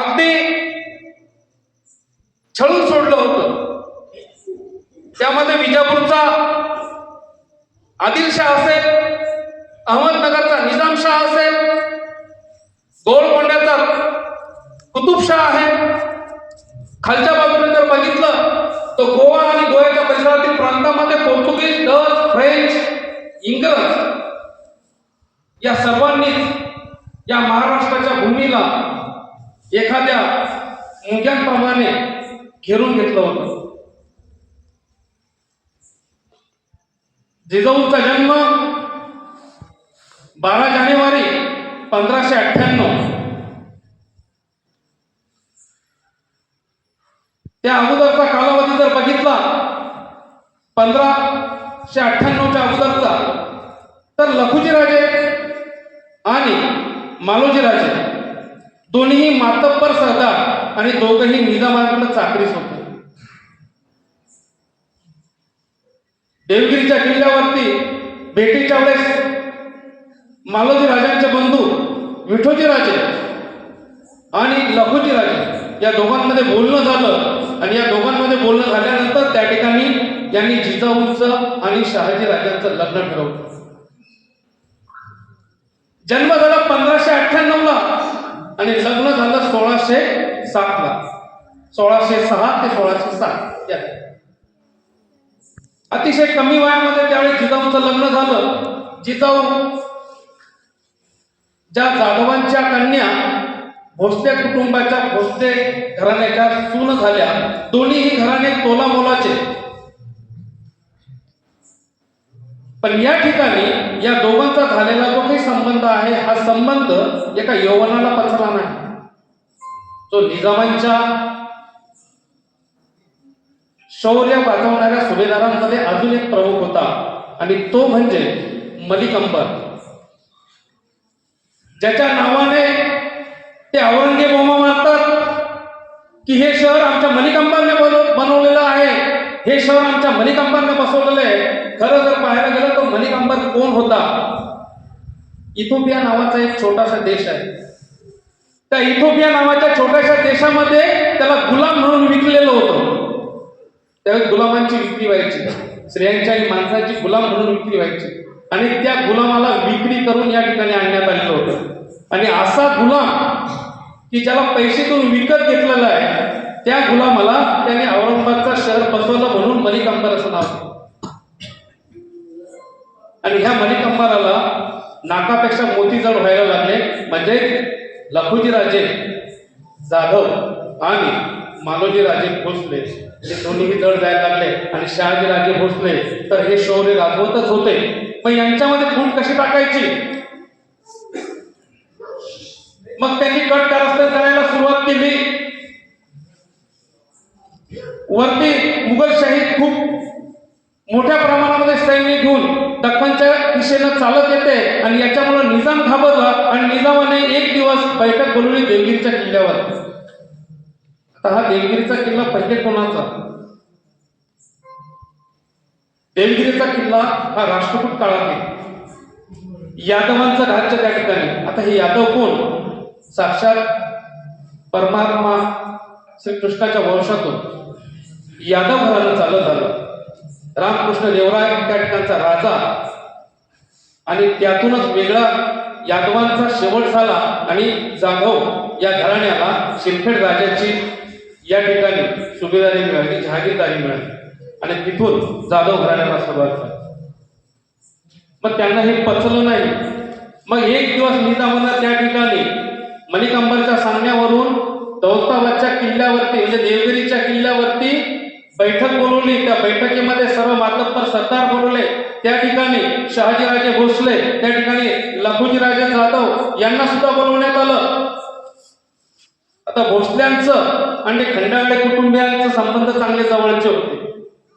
अगदी छळून सोडलं होतं. त्यामध्ये विजापूरचा आदिलशाह असेल अहमदनगरचा निजामशाह असेल गोलकोंड्याचा कुतुबशाह आहे. खालच्या बाजूने जर बघितलं तर गोवा आणि गोव्याच्या परिसरातील प्रांतामध्ये पोर्तुगीज डच फ्रेंच इंग्रज या सर्वांनीच या महाराष्ट्राच्या भूमीला एखाद्या मुंग्यांप्रमाणे घेरून घेतलं होतं. जिजाऊचा जन्म बारा जानेवारी पंधराशे अठ्ठ्याण्णव. त्या अगोदरचा कालावधी जर बघितला पंधराशे अठ्ठ्याण्णवच्या अगोदरचा तर लखुजी राजे आणि मालोजी राजे दोन्ही मातब्बर सरदार आणि दोघंही निजामाकडे चाकरीस होते देवगिरीच्या किल्ल्यावरती भेटीच्या वेळेस मालोजी राजांचे बंधू विठोजी राजे आणि लखोजी राजे या दोघांमध्ये बोलणं झालं आणि या दोघांमध्ये बोलणं झाल्यानंतर त्या ठिकाणी यांनी जिजाऊंचं आणि शहाजी राजांचं लग्न ठरवलं. जन्म झाला पंधराशे अठ्ठ्याण्णव ला आणि लग्न झालं सोळाशे सात ला. सोळाशे सहा ते सोळाशे सात. या. अतिशय कमी वयामध्ये त्यावेळी जिजाऊंचं लग्न झालं. जिजाऊ ज्या जाधवांच्या कन्या भोसले कुटुंबाच्या भोसले घराण्याच्या सून झाल्या दोन्हीही घराणे तोलामोलाचे मोलाचे पण या ठिकाणी या दोघांचा झालेला जो काही संबंध आहे हा संबंध एका यवनाला पचला नाही. जो निजामांच्या शौर्य वाचवणाऱ्या सुभेदारांमध्ये अजून एक प्रमुख होता आणि तो म्हणजे मलिक अंबर. ज्याच्या नावाने ते औरंगजेब मानतात की हे शहर आमच्या मलिक अंबरने बनव- बनवलेलं आहे. हे शहर आमच्या मलिक अंबरने बसवलेलं आहे. खरं जर पाहायला गेलं तर मलिक अंबर कोण होता. इथोपिया नावाचा एक छोटासा देश आहे. त्या इथोपिया नावाच्या छोट्याशा देशामध्ये त्याला गुलाम म्हणून विकलेलं होतं. त्यावेळी गुलामांची विक्री व्हायची. स्त्रियांची आणि माणसाची गुलाम म्हणून विक्री व्हायची. आणि त्या गुलामाला विक्री करून या ठिकाणी आणण्यात आलेलं होतं. आणि असा गुलाम की ज्याला पैसे विकत घेतलेला आहे त्या गुलामाला त्याने औरंगाबादचा शहर बसवलं म्हणून मलिक अंबर असं नाव. आणि ह्या मणिकंबाराला नाकापेक्षा मोती जड व्हायला लागले. म्हणजे लखुजी राजे जाधव आणि मालोजी राजे भोसले. हे दोन्हीही जड जायला लागले आणि शहाजी राजे भोसले. तर हे शौर्य राजवतच होते. पण यांच्यामध्ये फूट कशी टाकायची? मग त्यांनी कट कारस्थान करायला सुरुवात केली. वरती मुघलशाही खूप मोठ्या प्रमाणामध्ये सैन्य घेऊन दख्खनच्या दिशेनं चालत येते आणि याच्यामुळे निजाम घाबरला आणि निजामाने एक दिवस बैठक बोलवली देवगिरीच्या किल्ल्यावर. आता हा देवगिरीचा किल्ला पहिले कोणाचा? देवगिरीचा किल्ला हा राष्ट्रकूट काळातील यादवांचं राज्य त्या ठिकाणी. आता हे यादव कोण? साक्षात परमात्मा श्रीकृष्णाच्या वंशातून. यादव घरानं चालत आलं. रामकृष्ण देवराय त्या ठिकाणचा राजा. आणि त्यातूनच वेगळा यादवांचा शेवट झाला आणि जाधव या घराण्याला शिरखेड राजाची या ठिकाणी सुभेदारी मिळाली जहागीरदारी मिळाली. आणि तिथून जाधव घराण्याला सुरुवात झाली. मग त्यांना हे पचलं नाही. मग एक दिवस निजामांना त्या ठिकाणी मणिकंबरच्या सांगण्यावरून दौलताबादच्या किल्ल्यावरती म्हणजे देवगिरीच्या किल्ल्यावरती बैठक बोलवली. त्या बैठकीमध्ये सर्व मातब्बर सरदार बोलवले. त्या ठिकाणी शहाजीराजे भोसले त्या ठिकाणी लखुजीराजे जाधव यांना सुद्धा बोलवण्यात आलं. आता भोसल्यांचं आणि खंडागडे कुटुंबियांचं संबंध चांगले जवळचे होते.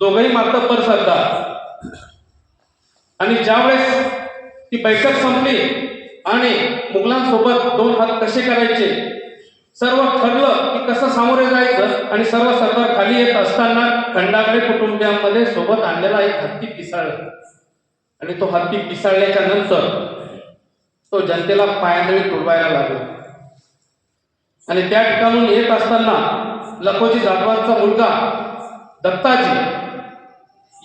दोघही मातब्बर सरदार. आणि ज्यावेळेस ती बैठक संपली आणि मुघलांसोबत दोन हात कसे करायचे सर्व ठरलं. की कसं सामोरे जायचं आणि सर्व सरदार खाली येत असताना खंडाकडे कुटुंबियांमध्ये सोबत आणलेला एक हत्ती पिसाळला. आणि तो हत्ती पिसाळल्याच्या नंतर तो जनतेला पायानळी तुडवायला लागला. आणि त्या ठिकाणून येत असताना लखोजी जाधवांचा मुलगा दत्ताजी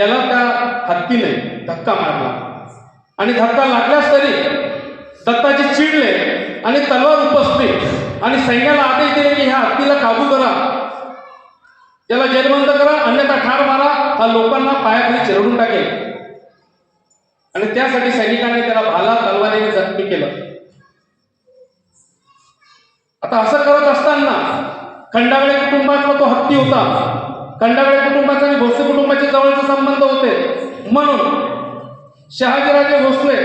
याला त्या हत्तीने धक्का मारला. आणि धक्का लागल्यास तरी दत्ताजी चिडले. आणि तलवार उपसली आणि सैन्याला आदेश दिले की ह्या हत्तीला काबू करा. त्याला जेलबंद करा अन्यथा ठार मारा. हा लोकांना पायाखाली चिरडून टाकेल. आणि त्यासाठी सैनिकांनी त्याला भाला तलवारीने जखमी केलं. आता असं करत असताना खंडागळे कुटुंबातला तो हत्ती होता. खंडागळे कुटुंबाचा आणि भोसले कुटुंबाचे जवळचे संबंध होते. म्हणून शहाजीराजे भोसले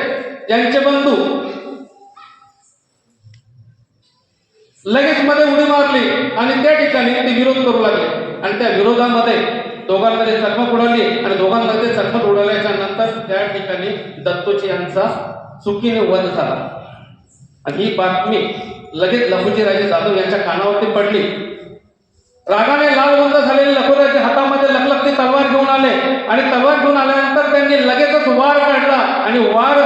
यांचे बंधू लगेच मध्ये उडी मारली आणि त्या ठिकाणी ते विरोध करू लागले. आणि त्या विरोधामध्ये दोघांमध्ये चकमक उडाली आणि दोघांमध्ये चकमक उडाल्याच्या नंतर त्या ठिकाणी दत्तोजी यांचा चुकीने वध झाला. आणि ही बातमी लगेच लखुजी राजे जाधव यांच्या कानावरती पडली. रागाने लालबंद झालेले लखुराजे हातामध्ये लखलखती तलवार घेऊन आले. आणि तलवार घेऊन आल्यानंतर त्यांनी लगेचच वार काढला आणि वार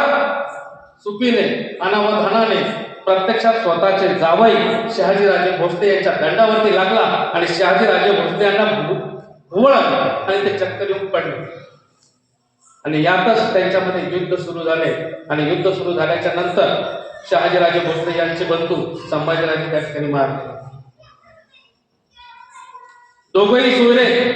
चुकीने अनावधानाने प्रत्यक्षात स्वतःचे जावई शहाजीराजे भोसले यांच्या दंडावरती लागला आणि शहाजीराजे भोसले यांना भुवळ आणि ते चक्कर येऊन पडले. आणि यातच त्यांच्यामध्ये युद्ध सुरू झाले. आणि युद्ध सुरू झाल्याच्यानंतर शहाजीराजे भोसले यांचे बंधू संभाजीराजे त्या ठिकाणी मारले. दोघही सोयरे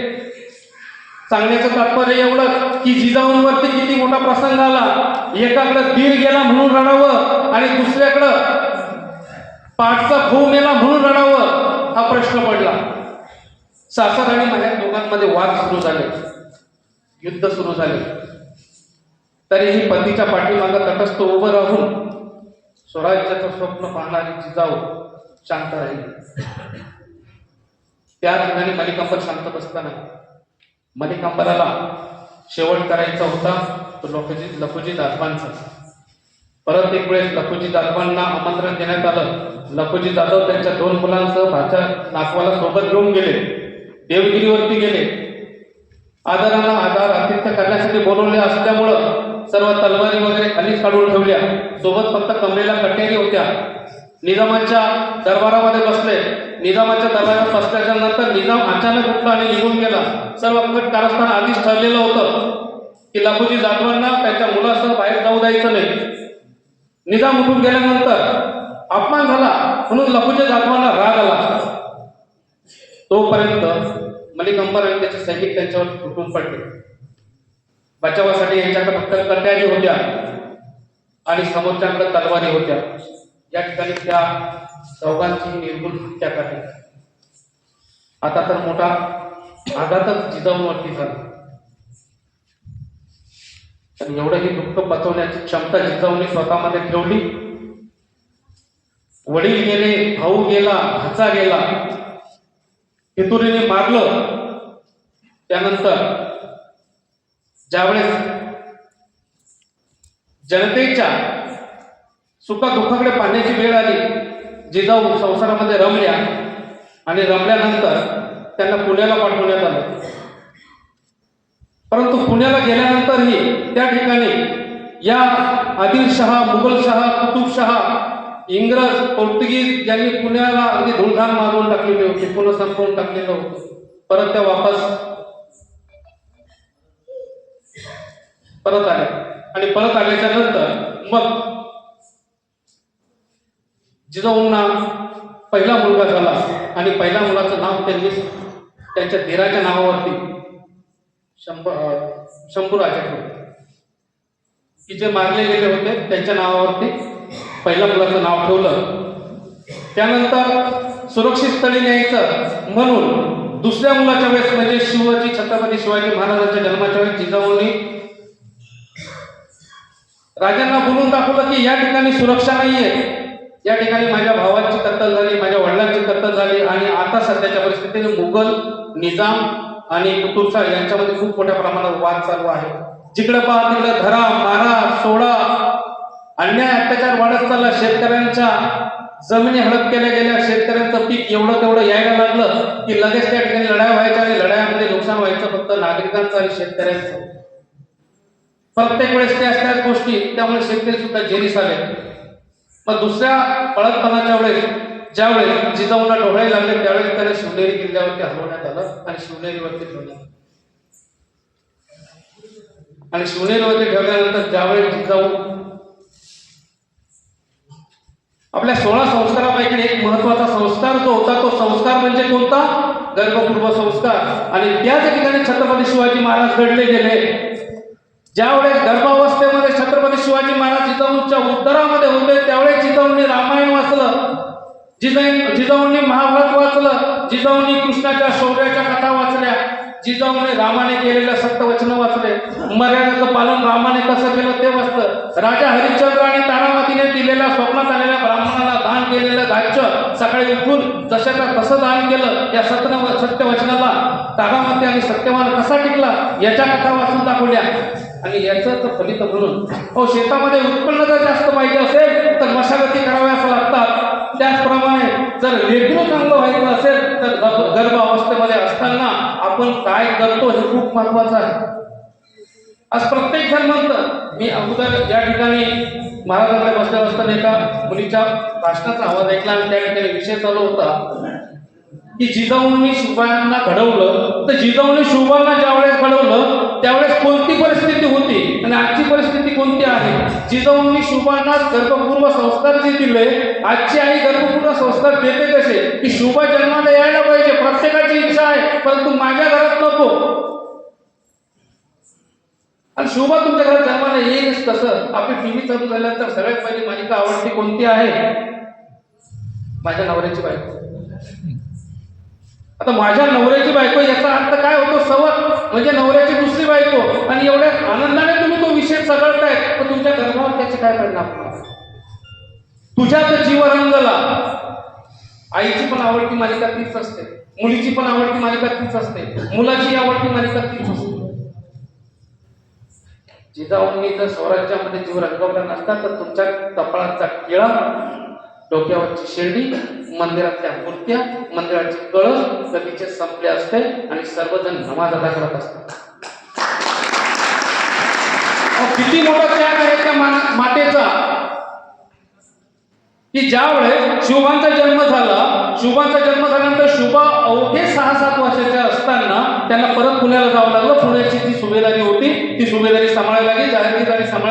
सांगण्याचं तात्पर्य एवढं की जिजाऊंवरती किती मोठा प्रसंग आला. एकाकडं दीर गेला म्हणून रडावं आणि दुसऱ्याकडं पाठचा भाऊ मेला म्हणून रडावं हा प्रश्न पडला. सासर आणि माझ्या दोघांमध्ये वाद सुरू झाले. युद्ध सुरू झाले. तरीही पतीच्या पाठीमागं तटस्थ उभं राहून स्वराज्याचं स्वप्न पाहणारी जिजाऊ शांत राहिली. त्या ठिकाणी मलिकांबर शांत बसताना मलिकांबराला शेवट करायचा होता तो लखोजी लखोजी जाधवांचा परत एक वेळेस लखोजी जाधवांना आमंत्रण देण्यात आलं. लखोजी जाधव त्यांच्या दोन मुलांसह भाच्या नातवाला सोबत घेऊन गेले. देवगिरीवरती गेले. आदरानं आधार आतिथ्य करण्यासाठी बोलवले असल्यामुळं सर्व तलवारी वगैरे खालीच काढून ठेवल्या. सोबत फक्त कमरेला कटेरी होत्या. निजामाच्या दरबारामध्ये बसले. निजामाच्या दरबारात बसल्याच्या नंतर निजाम अचानक उठला आणि निघून गेला. सर्व कट कारस्थान आधीच ठरलेलं होतं की लखुजी जाधवांना त्यांच्या मुलासह बाहेर जाऊ द्यायचं नाही. निजाम उठून गेल्यानंतर अपमान झाला म्हणून लखुजी जाधवांना राग आला. तोपर्यंत मलिक अंबर आणि त्याचे सैनिक त्यांच्यावर तुटून पडले. बचावासाठी यांच्याकडे फक्त कट्यारी होत्या आणि समोरच्याकडे तलवारी होत्या. या ठिकाणी त्या चौघांची निर्गुण हत्या करण्यात आता तर मोठा आघातच जिजाऊवरती झाला. एवढं ही दुःख पचवण्याची क्षमता जिजाऊने स्वतःमध्ये ठेवली. वडील गेले भाऊ गेला भाचा गेला पितुरीने मारलं. त्यानंतर ज्यावेळेस जनतेच्या सुख दुःखाकडे पाहण्याची वेळ आली जिजाऊ संसारामध्ये रमल्या आणि रमल्यानंतर त्यांना पुण्याला पाठवण्यात आलं. परंतु पुण्याला गेल्यानंतरही त्या ठिकाणी या आदिलशहा मुघलशहा कुतुबशहा इंग्रज पोर्तुगीज यांनी पुण्याला अगदी धुळधाण मारून टाकलेली होती. पुन्हा संपवून टाकलेलं होतं. परत त्या वापस परत आल्या आणि परत आल्याच्यानंतर मग जिजाऊंना पहिला मुलगा झाला आणि पहिल्या मुलाचं नाव त्यांनी त्यांच्या धीराच्या नावावरती शंभूराजे ठेवले की जे मारले गेले होते त्यांच्या नावावरती पहिल्या मुलाचं नाव ठेवलं. त्यानंतर सुरक्षित स्थळी न्यायचं म्हणून दुसऱ्या मुलाच्या वेळेस म्हणजे शिवाजी छत्रपती शिवाजी महाराजांच्या जन्माच्या वेळेस जिजाऊंनी राजांना बोलून दाखवलं की या ठिकाणी सुरक्षा नाहीये. या ठिकाणी माझ्या भावाची कत्तल झाली माझ्या वडिलांची कत्तल झाली आणि आता सध्याच्या परिस्थितीने मुघल निजाम आणि कुतुबशाह यांच्यामध्ये खूप मोठ्या प्रमाणात वाद चालू आहे. जिकडे पहा तिकडे धरा मारा सोडा. अन्याय अत्याचार वाढत चालला. शेतकऱ्यांच्या जमिनी हडप केल्या गेल्या. शेतकऱ्यांचं पीक एवढं तेवढं यायला लागलं की लगेच त्या ठिकाणी लढाई व्हायच्या आणि लढाईमध्ये नुकसान व्हायचं फक्त नागरिकांचं आणि शेतकऱ्यांचं. प्रत्येक वेळेस त्या त्याच गोष्टी. त्यामुळे शेतकरी सुद्धा जेरीस आले मग दुसऱ्या पळतपणाच्या वेळेस ज्यावेळेस जिजाऊंना डोळे लागले त्यावेळेस त्याला शिवनेरी किल्ल्यावरती हलवण्यात आलं आणि शिवनेरीवरती ठेवलं. आणि शिवनेरीवरती ठेवल्यानंतर ज्यावेळेस जिजाऊ आपल्या सोळा संस्कारापैकी एक महत्त्वाचा संस्कार जो होता तो संस्कार म्हणजे कोणता? गर्भपूर्व संस्कार. आणि त्याच ठिकाणी छत्रपती शिवाजी महाराज घडले गेले. ज्यावेळेस गर्भावस्थेमध्ये छत्रपती शिवाजी महाराज जिजाऊंच्या उत्तरामध्ये होते त्यावेळेस जिजाऊंनी रामायण वाचलं. जिजाई जिजाऊंनी महाभारत वाचलं. जिजाऊंनी कृष्णाच्या शौर्याच्या कथा वाचल्या. जिजाऊने रामाने केलेल्या सत्यवचन वाचले. मर्यादेचं पालन रामाने कसं केलं ते वाचलं. राजा हरिश्चंद्र आणि तारामतीने दिलेल्या स्वप्नात आलेल्या ब्राह्मणाला दान केलेलं राज्य सकाळी उठून जशाच्या तसं दान केलं या सत्य सत्यवचनाला. तारामती आणि सत्यवान कसा टिकला? याच्या कथा वाचून दाखवल्या. आणि याचं फलित म्हणून हो शेतामध्ये उत्पन्न जर जास्त पाहिजे असेल तर मशागती कराव्यास लागतात. त्याचप्रमाणे जर लेकरू चांगलं व्हायचं असेल तर गर्भ- गर्भावस्थेमध्ये असताना आपण काय करतो हे खूप महत्वाचं आहे. आज प्रत्येक जण म्हणतं मी अगोदर या ठिकाणी महाराजांकडे बसल्या असताना एका मुलीच्या भाषणाचा आवाज ऐकला आणि त्या ठिकाणी विषय चालू होता. की जिजाऊंनी शिवबायांना घडवलं तर जिजाऊंनी शिवबांना ज्यावेळेस घडवलं त्यावेळेस कोणती परिस्थिती होती? आणि आजची परिस्थिती कोणती आहे? जिजाऊंनी शिवबांना गर्भपूर्व संस्कार जे दिले आजची आई गर्भपूर्व संस्कार देते कसे? की शिवबा जन्माला यायला पाहिजे प्रत्येकाची इच्छा आहे परंतु माझ्या घरात नको. आणि शोभा तुमच्या घरात जन्माला येईलच कसं? आपली टीव्ही चालू झाल्यानंतर सगळ्यात पहिली मालिका आवडती कोणती आहे? माझ्या नवऱ्याची बायको. आता माझ्या नवऱ्याची बायको याचा अर्थ काय होतो? सवत म्हणजे नवऱ्याची दुसरी बायको. आणि एवढ्या आनंदाने तुम्ही तो विषय सगळताय तर तुमच्या गर्भावर त्याचे काय परिणाम होणार? तुझ्यात जीव रंगला आईची पण आवडती मालिका तीच असते. मुलीची पण आवडती मालिका तीच असते. मुलाची आवडती मालिका तीच असते. जिजाऊंनी जर स्वराज्यामध्ये जीव रंगवला नसता तर तुमच्या कपाळाचा किळा डोक्यावरची शिर्डी मंदिरातल्या मूर्त्या मंदिराचे कळस कधीचे संपले असते आणि सर्वजण नमाज अदा करत असतात. किती मोठा त्याग आहे त्या मातेचा. की ज्या वेळेस शुभांचा जन्म झाला शुभांचा जन्म झाल्यानंतर शुभा अवघे सहा सात वर्षाच्या असताना त्यांना परत पुण्याला जावं लागलं. पुण्याची जी सुभेदारी होती ती सुभेदारी सांभाळायला लागली. जाहीरदारी सांभाळ